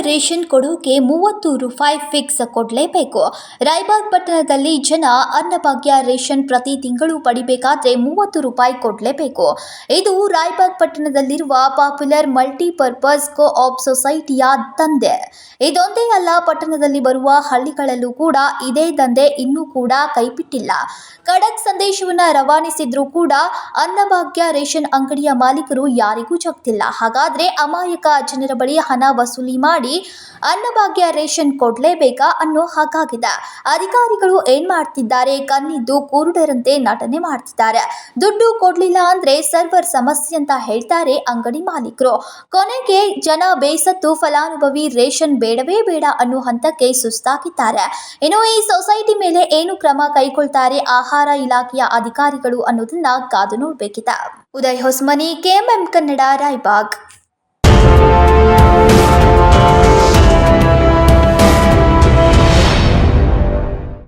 Ration ಕೊಡೋಕೆ ಮೂವತ್ತು ರೂಪಾಯಿ ಫಿಕ್ಸ್ ಕೊಡಲೇಬೇಕು. ರಾಯಬಾಗ್ ಪಟ್ಟಣದಲ್ಲಿ ಜನ ಅನ್ನಭಾಗ್ಯ ರೇಷನ್ ಪ್ರತಿ ತಿಂಗಳು ಪಡಿಬೇಕಾದ್ರೆ ಮೂವತ್ತು ರೂಪಾಯಿ ಕೊಡಲೇಬೇಕು. ಇದು ರಾಯಬಾಗ್ ಪಟ್ಟಣದಲ್ಲಿರುವ ಪಾಪ್ಯುಲರ್ ಮಲ್ಟಿಪರ್ಪಸ್ ಕೋ ಆಪ್ ಸೊಸೈಟಿಯ ದಂಧೆ. ಇದೊಂದೇ ಅಲ್ಲ, ಪಟ್ಟಣದಲ್ಲಿ ಬರುವ ಹಳ್ಳಿಗಳಲ್ಲೂ ಕೂಡ ಇದೇ ದಂಧೆ ಇನ್ನೂ ಕೂಡ ಕೈಬಿಟ್ಟಿಲ್ಲ. ಖಡಕ್ ಸಂದೇಶವನ್ನ ರವಾನಿಸಿದ್ರೂ ಕೂಡ ಅನ್ನಭಾಗ್ಯ ರೇಷನ್ ಅಂಗಡಿಯ ಮಾಲೀಕರು ಯಾರಿಗೂ ಜಗ್ತಿಲ್ಲ. ಹಾಗಾದ್ರೆ ಅಮಾಯಕ ಜನರ ಬಳಿ ಹಣ ವಸೂಲಿ ಮಾಡಿ ಅನ್ನಭಾಗ್ಯ ರೇಷನ್ ಕೊಡಲೇಬೇಕಾ ಅನ್ನೋ ಹಾಗಾಗಿದೆ. ಅಧಿಕಾರಿಗಳು ಏನ್ ಮಾಡ್ತಿದ್ದಾರೆ? ಕಣ್ಣಿದ್ದು ಕುರುಡರಂತೆ ನಟನೆ ಮಾಡ್ತಿದ್ದಾರೆ. ದುಡ್ಡು ಕೊಡ್ಲಿಲ್ಲ ಅಂದ್ರೆ ಸರ್ವರ್ ಸಮಸ್ಯೆ ಅಂತ ಹೇಳ್ತಾರೆ ಅಂಗಡಿ ಮಾಲೀಕರು. ಕೊನೆಗೆ ಜನ ಬೇಸತ್ತು ಫಲಾನುಭವಿ ರೇಷನ್ ಬೇಡವೇ ಬೇಡ ಅನ್ನೋ ಹಂತಕ್ಕೆ ಸುಸ್ತಾಗಿದ್ದಾರೆ. ಇನ್ನು ಈ ಸೊಸೈಟಿ ಮೇಲೆ ಏನು ಕ್ರಮ ಕೈಗೊಳ್ತಾರೆ ಆಹಾರ ಇಲಾಖೆಯ ಅಧಿಕಾರಿಗಳು ಅನ್ನೋದನ್ನ ಕಾದು ನೋಡ್ಬೇಕಿದೆ. ಉದಯ್ ಹೊಸ್ಮನಿ, ಕೆಎಂಎಂ ಕನ್ನಡ, ರಾಯಬಾಗ್.